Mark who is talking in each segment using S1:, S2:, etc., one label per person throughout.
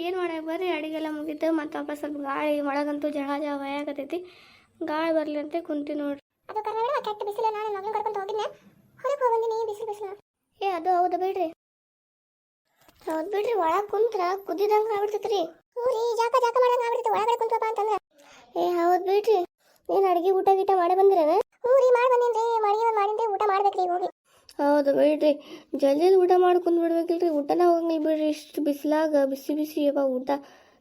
S1: ಏನು ಮಾಡಕ್ಕೆ ಬರ್ರಿ? ಅಡಿಗೆಲ್ಲ ಮುಗಿತು ಮತ್ತು ವಾಪಸ್ ಸ್ವಲ್ಪ ಗಾಳಿ ಒಳಗಂತೂ ಜಳ ಜಳ ಭಯಾಗತೈತಿ ಗಾಳಿ ಬರಲಿ ಅಂತ ಕುಂತಿ ನೋಡ್ರಿ.
S2: ಅದು ಕರ್ನಾಟಕ ಕೆಟ್ಟ ಬಿಸಿಲು ನಾನು ಮಗನ ಕರ್ಕೊಂಡು ಹೋಗಿದ್ದೆ ಹೊರಗೆ ಹೋಗಿ ಬಂದಿನಿ ಬಿಸಿಲು ಬಿಸಿಲು.
S1: ಏ ಅದು ಹೌದು ಬಿಡ್ರಿ. ಹೌದು ಬಿಡ್ರಿ ಒಳಗ್ ಕುಂತ್ರ ಕುದಿದಂಗ ಆಗ್ಬಿಡ್ತೈತ್ರಿ.
S2: ಊರಿ ಜಾಕ ಜಾಕ ಮಾಡಂಗ ಆಗ್ಬಿಡ್ತು ಒಳಗಡೆ ಕುಂತಪ್ಪ ಅಂತಂದ್ರೆ.
S1: ಏ ಹೌದು ಬಿಡ್ರಿ. ಏನು ಅಡುಗೆ ಊಟ ಗೀಟ ಮಾಡಿ ಬಂದಿರೇನ
S2: ಊರಿ ಮಾಡಿ ಬಂದಿನ್ರಿ ಮಡಿಗೆ ಮಾಡಿದ್ದೆ ಊಟ ಮಾಡ್ಬೇಕ್ರಿ ಹೋಗಿ
S1: ಹೌದು ಬಿಡ್ರಿ. ಜಲ್ದಿ ಊಟ ಮಾಡ್ಕೊಂಡು ಬಿಡ್ಬೇಕಿಲ್ರಿ. ಊಟನ ಹೋಗಂಗಿಲ್ಲ ಬಿಡ್ರಿ. ಇಷ್ಟು ಬಿಸಿಲಾಗ ಬಿಸಿ ಬಿಸಿ ಯವ್ವ ಊಟ.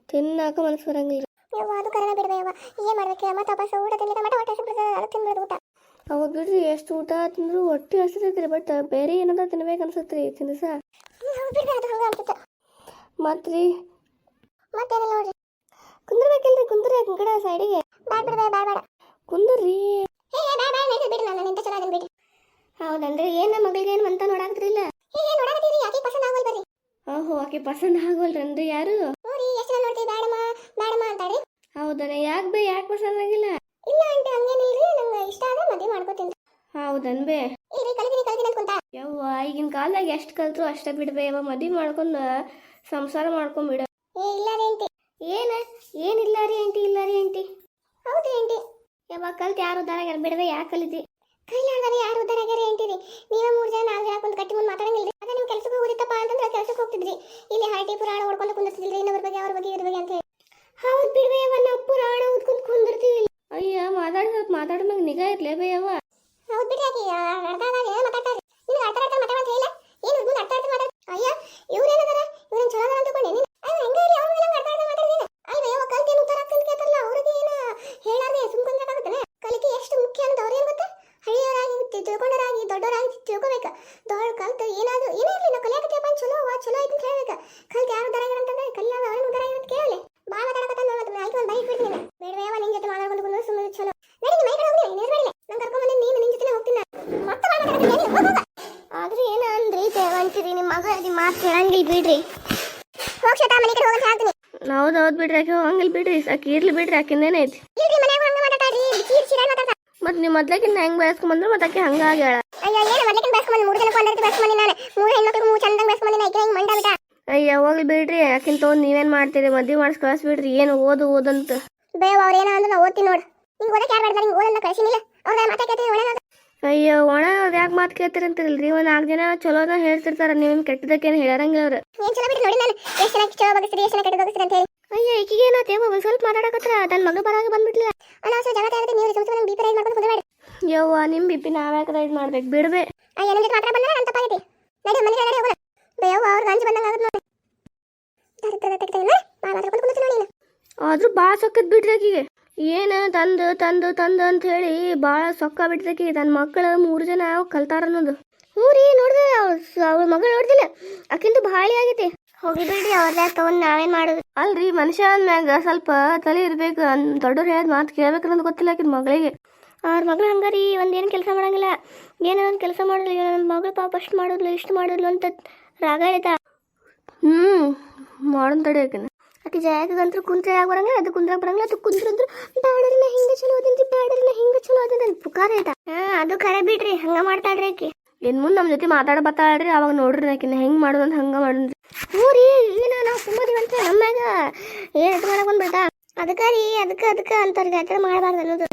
S1: ತಿನ್ನಾಕ ಮನಸ್ಸು ಬರಂಗಿಲ್ಲ.
S2: ಯವ್ವ ಅದು ಕರಣ ಬಿಡ್ಬೇ ಯವ್ವ. ಏನ್ ಮಾಡ್ಬೇಕು ಮತ್ತೆ ವಾಪಸ್ ಊಟ ತಿಂದಿಲ್ಲ ಮಟ ಹೊಟ್ಟೆ ಹಸಿಬಿಡ್ತದೆ ಅದು ತಿನ್ಬಿಡೋದು ಊಟ.
S1: ಹೌದು ಬಿಡ್ರಿ ಎಷ್ಟು ಊಟ ತಿಂದ್ರು ಹೊಟ್ಟೆ ಹಸಿತೈತ್ರಿ. ಬಟ್ ಬೇರೆ ಏನಾದ್ರು ತಿನ್ಬೇಕು ಅನ್ಸತ್ರಿ ತಿನ್ಸ
S2: ಮತ್ರಿ ಬಿಡ್ಬೇ ಅದು ಹಂಗ ಅನ್ಸುತ್ತೆ.
S1: ಮತ್ತು ರೀ
S2: ಮತ್ತೇನಿಲ್ಲ ನೋಡ್ರಿ.
S1: ಕುಂದ್ರಬೇಕಿಲ್ರಿ ಕುಂದ್ರಿ ಕಡೆ ಸೈಡಿಗೆ.
S2: ಬ್ಯಾಡ್ ಬ್ಯಾಡ್.
S1: ಕುಂದ್ರಿ
S2: ಹೇ ಬ್ಯಾಡ್ ಬ್ಯಾಡ್ ನೈಸ್ ಬಿಡ್ರಿ ನಾನು ನಿಂತ ಚಲೋ ಅದನ್ನ ಬಿಡ್ರಿ
S1: ಹೌದನ್ರಿ ಏನು ಮಗಳಿಗೆ ಏನು ಅಂತ ನೋಡಾಕತ್ರಿಲ್ಲ
S2: ಹೀಗೆ ನೋಡಾಕತ್ತೀರಿ? ಯಾಕೆ ಪಸಂದ್ ಆಗಲ್ ಬರ್ರಿ.
S1: ಓಹೋ ಆಕೆ ಪಸಂದ್ ಅಂದ್ರೆ ಯಾರು?
S2: ಊರಿ ಎಷ್ಟು ಜನ ನೋಡ್ತೀವಿ ಬ್ಯಾಡಮ್ಮ ಬ್ಯಾಡಮ್ಮ ಅಂತಾಳ್ರಿ.
S1: ಹೌದನ ಯಾಕೆ ಬೇ ಯಾಕೆ ಪಸಂದ್ ಆಗಿಲ್ಲ?
S2: ಇಲ್ಲ ಆಂಟಿ ಹಂಗೇನಿಲ್ರಿ ನಂಗೆ ಇಷ್ಟ ಆದ್ರೆ ಮದುವೆ ಮಾಡ್ಕೋತೀನಿ.
S1: ಹೌದನ್ ಬೇ.
S2: ಇಲ್ರಿ ಕಲಿತೀನಿ ಕಲಿತೀನಿ
S1: ಯವ್ವ ಈಗಿನ ಕಾಲದಾಗ ಎಷ್ಟ್ ಕಲ್ತ್ರು ಅಷ್ಟ ಬಿಡ್ಬೇ. ಯವ್ವ ಮದುವೆ ಮಾಡ್ಕೊಂಡು ಸಂಸಾರ ಮಾಡ್ಕೊಂಡ್ಬಿಡ
S2: ಏ ಇಲ್ಲ ರೀ ಆಂಟಿ.
S1: ಏನ? ಏನಿಲ್ಲ ರೀ ಆಂಟಿ ಇಲ್ಲ ರೀ ಆಂಟಿ.
S2: ಹೌದು ಆಂಟಿ.
S1: ಯವ್ವ ಕಲ್ತ್ ಯಾರು ದಾರ ಬಿಡ್ಬೇ ಯಾಕೆ ಕಲಿತಿ?
S2: ಕೈಲಾಗದೆ ಯಾರು ಉದ್ದಾರ ಆಗ್ಯಾರ ಅಂತೀರಿ ನೀವೇ ಮೂರು ಜನ ನಾಲ್ಕು ಜನ ಕುಂತು ಕಟ್ಟಿ ಮುಂದೆ ಮಾತಾಡಂಗಿಲ್ಲ ಅದೇ ನಿಮ್ಮ ಕೆಲಸಕ್ಕೆ ಹೋಗಿತ್ತಪ್ಪ ಅಂತಂದ್ರೆ ಕೆಲಸಕ್ಕೆ ಹೋಗ್ತಿದ್ರಿ. ಇಲ್ಲಿ ಹರಟಿ ಪುರಾಣ ಓಡ್ಕೊಂಡು ಕುಂದಿರ್ತಿದ್ರಿ ಇನ್ನೊಬ್ಬರ ಬಗ್ಗೆ, ಅವ್ರ ಬಗ್ಗೆ, ಇವ್ರ ಬಗ್ಗೆ ಅಂತ ಹೇಳಿ.
S1: ಹೌದು ಬಿಡ್ಬೇ ನಾವು ಪುರಾಣ ಓದ್ಕೊಂಡು ಕುಂದಿರ್ತೀವಿ ಅಯ್ಯ ಮಾತಾಡ್ ಸ್ವಲ್ಪ ಮಗ್ ನಿಗಾ ಇರ್ಲೇ ಬೇ ಯವ್ವ
S2: ಹೌದು ಬಿಡ್ರಿ ಆಕಿ ಅರ್ಧದಾಗ ಏನೋ ಮಾತಾಡ್ತಾರ್ರಿ ನಿಮ್ಗೆ ಅರ್ಥ ಅರ್ಥ ಮಾತಾಡ ಅಂತ ಹೇಳಿಲ್ಲ ಏನು ಮುಂದೆ ಅರ್ಥ ಅರ್ಥ ಮಾತಾಡ ಅಯ್ಯ ಇವ್ರು ಏನದಾರ ಇವ್ರನ್ನ ಚಲೋ ಅದಾರ ಅಂತಕೊಂಡೆ ನೀನು ಅಯ್ಯ ಹಂಗೆ ಇರ್ಲಿ ಅವ್ರು ನಂಗೆ ಅರ್ಥ ಅರ್ಥ ಮಾತಾಡಿಲ್ಲ ಅಯ್ಯ ಯಾವ ಕಲ್ತು ಏನು ಉತ್ತರ ಆಗ್ತಂತ ಕೇಳ್ತಾರಲ್ಲ ಅವ್ರಿಗೆ ಏನು ಹೇಳಾರ್ದೆ ಸುಮ್ಕೊಂಡ್ರಾಗುತ್ತಲ್ಲ ಕಲಿಕೆ ಎಷ್ಟು ಮುಖ್ಯ ಅನ್ನೋದು ಅವ್ರು ಏನು ಗೊತ್ತಾ ಹಳ್ಳಿಯವರಾಗಿ ತಿ- ತಿಳ್ಕೊಂಡವರಾಗಿ ದೊಡ್ಡವರಾಗಿ ತಿಳ್ಕೊಬೇಕು ದೊಡ್ಡ ಕಲ್ತು ಏನಾದ್ರು ಏನೇ ಇರಲಿ ನಾವು ಕಲಿಯಾಕತ್ತೀಯಪ್ಪ ಅಂತ ಚಲೋ ವಾ ಚಲೋ ಐತೆ ಅಂತ ಹೇಳ್ಬೇಕು. ಕಲ್ತು ಯಾರು ಉದ್ದಾರ ಆಗ್ಯಾರ ಅಂತಂದ್ರೆ ಕಲಿಯಾಗ ಅವ್ರೇನು ಉದ್ದಾರ ಆಗ್ಯಾರ ಅಂತ ಕೇಳಲಿ. ಬಾ ಮಾತಾಡಕತ್ತ ಮತ್ತೆ ಆಯ್ತು ಒಂದು ಬೈಕ್ ಬಿಡ್ತೀನಿ ಬೇಡವೇವ ನಿನ್ನ ಜೊತೆ ಮಾತಾಡ್ಕೊಂಡು ಬಂದು ಸುಮ್ಮನೆ ಚಲೋ. ನಡಿ ನಿಮ್ಮ ಮೈ ಕಡೆ ಹೋಗಿ ನೀನು ಬೇಡಲೆ ನಾನು ಕರ್ಕೊಂಡು ಬಂದು ನೀನು ನಿನ್ ಜೊತೆ ಹೋಗ್ತೀನಿ ಮತ್ತೆ ಮಾತಾಡಕತ್ತೀನಿ
S1: ಆದ್ರೆ ಏನ ಅಂದ್ರಿ ಅಂತೀರಿ ನಿಮ್ಮ ಮಗ ನಿಮ್ಮ ಮಾತು ಕೇಳಂಗಿಲ್ಲ ಬಿಡ್ರಿ.
S2: ಹೋಗ್ ಶತಾ ಮನೆ ಕಡೆ ಹೋಗಂತ ಹೇಳ್ತೀನಿ.
S1: ಹೌದು ಹೌದು ಬಿಡ್ರಿ ಆಕೆ ಹಂಗಿಲ್ಲ ಬಿಡ್ರಿ. ಆಕೆ ಇರ್ಲಿ ಬಿಡ್ರಿ ಆಕಿಂದೇನೆ ಐತಿ.
S2: ಇಲ್ರಿ ಮನೆಗೆ ಹಂಗ ಮಾತಾಡ್ರಿ ಚೀರ್ ಚೀರ ಮಾತಾಡ್ತಾ
S1: ಮತ್ತು ನೀವು ಮೊದ್ಲಕಿನ್ನ ಹೆಂಗೆ ಬೆಳೆಸ್ಕೊಂಬಂದ್ರೆ ಮತ್ತೆ ಆಕೆ ಹಂಗಾಗ್ಯಾಳ
S2: ಅಯ್ಯೋ ಏನು ಮೊದಲಕ್ಕೆ ಬೆಸ್ಕೊಂಬಂದು ಮೂರು ಮನೆ ನಾನು. ಮೂರು ಹೆಣ್ಮಕ್ಳಿಗೆ ಮೂರು ಚಂದಂಗೆ ಬೆಸ್ಕೊಂಬಂದಿ ನಾ ಹಿಂಗೆ ಮಂಡ ಬಿಟ್ಟ.
S1: ಅಯ್ಯ ಹೋಗ್ಲಿ ಬಿಡ್ರಿ ಆಕಿನ ತೊಗೊಂಡು ನೀವೇನು ಮಾಡ್ತೀರಿ? ಮದುವೆ ಮಾಡಿಸ್ ಕಳಿಸ್ಬಿಡ್ರಿ ಏನು ಓದು ಓದಂತ
S2: ಬೇವ ಅವ್ರು ಏನೋ ಅಂದ್ರೆ ನಾ ಓದ್ತೀನಿ ನೋಡು. ನಿಂಗೆ ಓದಕ್ಕೆ ಯಾರು ಬೇಡ ನಿಂಗೆ ಓದನ್ನ ಕಳಿಸಿನಿಲ್ಲ ಅವ್ರ ಮಾತಾಡ್ತೀನಿ ಒಳ್ಳೆ
S1: ಅಯ್ಯೋ ಒಣ ಅದು ಯಾಕೆ ಮಾತು ಕೇಳ್ತೀರಂತಿರಲ್ರಿ? ಒಂದು ನಾಲ್ಕು ಜನ ಚಲೋನ ಹೇಳ್ತಿರ್ತಾರೆ ನೀವೇನು ಕೆಟ್ಟದಕ್ಕೇನು ಹೇಳರಂಗಿಲ್ಲ ಅವ್ರು.
S2: ಏನು ಚಲೋ ಬಿಡಿ ನೋಡಿ ನಾನು. ಎಷ್ಟು ಚೆನ್ನಾಗಿ ಚಲೋ ಬಗ್ಸ್ರಿ ಎಷ್ಟು ಚೆನ್ನಾಗಿ ಕೆಟ್ಟ ಬಗ್ಸ್ರಿ ಅಂತ ಹೇಳಿ.
S1: ಅಯ್ಯ ಈಕಿಗೆ ಏನಾತೇವ ಒಂದು ಸ್ವಲ್ಪ ಮಾತಾಡಕತ್ರ. ತನ್ನ ಮಗಳು ಬರಾಗ ಬಂದ್ಬಿಟ್ಲಿ.
S2: ಅನಾವಶ್ಯ ಜಗತ್ತ ಆಗುತ್ತೆ ನೀವು ಸ್ವಲ್ಪ ನಂಗೆ ಬಿ ರೈಸ್ ಮಾಡ್ಕೊಂಡು ಕುಂದ್ರಬೇಡಿ
S1: ಯವ್ವ ನಿಮ್ಮ ಬಿಪಿ ನಾವ್ಯಾಕೆ ರೈಡ್ ಮಾಡ್ಬೇಕು? ಬಿಡ್ಬೇ.
S2: ನನ್ನ ಮಾತ್ರ ಬಂದ್ರೆ ನನ್ನ ತಪ್ಪಾಗೈತಿ. ನಡಿ ಮನೆಗೆ ನಡಿ ಹೋಗೋಣ. ಅವ್ರ ಬಂದಂಗೆ ಆಗುತ್ತೆ ನೋಡಿ. ಬಾ
S1: ಆದ್ರೂ ಭಾಳ ಸೊಕ್ಕದ್ ಬಿಡ್ರಿ ಆಕಿಗೆ. ಏನು ತಂದು ತಂದು ತಂದು ಅಂತ ಹೇಳಿ ಭಾಳ ಸೊಕ್ಕ ಬಿಡ್ತಕಿ ನನ್ನ ಮಕ್ಕಳು ಮೂರು ಜನ ಕಲ್ತಾರ ಅನ್ನೋದು. ಹ್ಞೂ ರೀ ನೋಡಿದ್ರೆ ಅವ್ರ ಮಗಳು ನೋಡ್ದಿಲ್ಲ. ಅಕ್ಕಿಂದು ಭಾಳ ಆಗೈತಿ.
S2: ಹೋಗಿ ಬಿಡ್ರಿ ತಗೊಂಡು ತೊಗೊಂಡು ನಾವೇನು ಮಾಡೋದು.
S1: ಅಲ್ರಿ ಮನುಷ್ಯ ಅಂದ್ಮ್ಯಾಗ ಸ್ವಲ್ಪ ತಲೆ ಇರ್ಬೇಕು ದೊಡ್ಡವ್ರು ಹೇಳಿದ ಮಾತು ಕೇಳ್ಬೇಕು ಅನ್ನೋದು ಗೊತ್ತಿಲ್ಲ ಆಕಿನ ಮಗಳಿಗೆ.
S2: ಅವ್ರ ಮಗಳು ಹಂಗಾರಿ ಒಂದೇನು ಕೆಲಸ ಮಾಡಂಗಿಲ್ಲ. ಏನೋ ಒಂದು ಕೆಲಸ ಮಾಡಿದ್ಲು ನನ್ನ ಮಗಳು ಪಾಪ ಅಷ್ಟು ಮಾಡಿದ್ಲು ಇಷ್ಟು ಮಾಡಿದ್ಲು ಅಂತ ರಾಗ ಹೇಳ್ತಾ.
S1: ಹ್ಞೂ ಮಾಡೋನ್ ತಡೆ ಆಕಿನ.
S2: ಆಕೆ ಜಾಗದಂತೂ ಕುಂತ್ರೆ ಯಾಕೆ ಬರಂಗಿಲ್ಲ ಅದು ಕುಂದ್ರಾಗ ಬರಂಗಿಲ್ಲ ಅದು ಕುಂದ್ರಂದ್ರು ಬ್ಯಾಡರಿನ ಹಿಂಗೆ ಚಲೋ ಅದಂತಿ ಬ್ಯಾಡರಿನ ಹಿಂಗೆ ಚಲೋ ಅದಂತ ಪುಕಾರ ಆಯ್ತಾ ಹಾಂ ಅದು ಕರೆ ಬಿಡ್ರಿ ಹಂಗೆ ಮಾಡ್ತಾಳ್ರಿ ಆಕೆ.
S1: ಇನ್ನು ಮುಂದೆ ನಮ್ಮ ಜೊತೆ ಮಾತಾಡ ಬತ್ತಾಳ್ರಿ ಅವಾಗ ನೋಡ್ರಿ ಆಕಿನ ಹೆಂಗೆ ಮಾಡೋದು ಅಂತ ಹಂಗೆ ಮಾಡೋದ್ರಿ
S2: ಹ್ಞೂ ರೀ ಏನು ನಾವು ಸುಮ್ಮದಿವಂತ ನಮ್ಮ್ಯಾಗ ಏನು ಇದು ಮಾಡಕ್ಕೆ ಬಂದ್ಬಿಡ್ತಾ? ಅದಕ್ಕೆ ರೀ ಅದಕ್ಕೆ ಅದಕ್ಕೆ ಅಂತಾರೆ ಥರ ಮಾಡಬಾರ್ದು ಅನ್ನೋದು.